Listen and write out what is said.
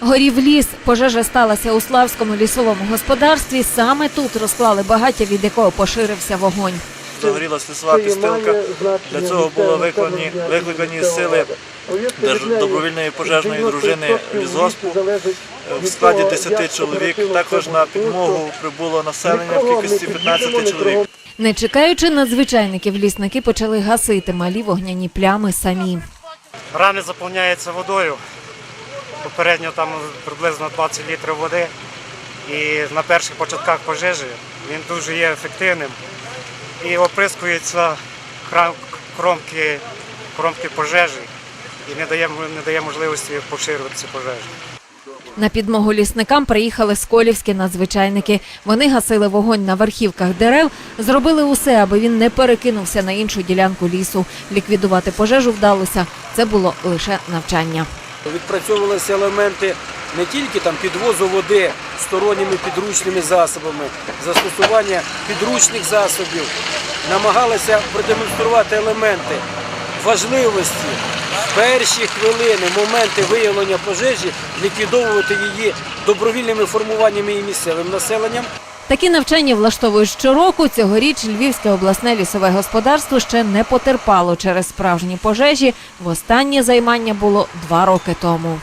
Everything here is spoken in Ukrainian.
Горів ліс. Пожежа сталася у Славському лісовому господарстві. Саме тут розклали багаття, від якого поширився вогонь. Загорілась лісова підстилка. Для цього було викликані, викликані сили добровільної пожежної дружини лісгоспу в складі 10 чоловік. Також на підмогу прибуло населення в кількості 15 чоловік. Не чекаючи надзвичайників, лісники почали гасити малі вогняні плями самі. Рани заповняються водою. Попередньо там приблизно 20 літрів води. І на перших початках пожежі він дуже є ефективним. І оприскуються хра- кромки, кромки пожежі і не дає, не дає можливості поширюватися пожежі. На підмогу лісникам приїхали сколівські надзвичайники. Вони гасили вогонь на верхівках дерев, зробили усе, аби він не перекинувся на іншу ділянку лісу. Ліквідувати пожежу вдалося. Це було лише навчання. Відпрацьовувалися елементи не тільки там підвозу води сторонніми підручними засобами, застосування підручних засобів, намагалися продемонструвати елементи важливості в перші хвилини, моменти виявлення пожежі, ліквідовувати її добровільними формуваннями і місцевим населенням. Такі навчання влаштовують щороку. Цьогоріч Львівське обласне лісове господарство ще не потерпало через справжні пожежі. Востаннє займання було два роки тому.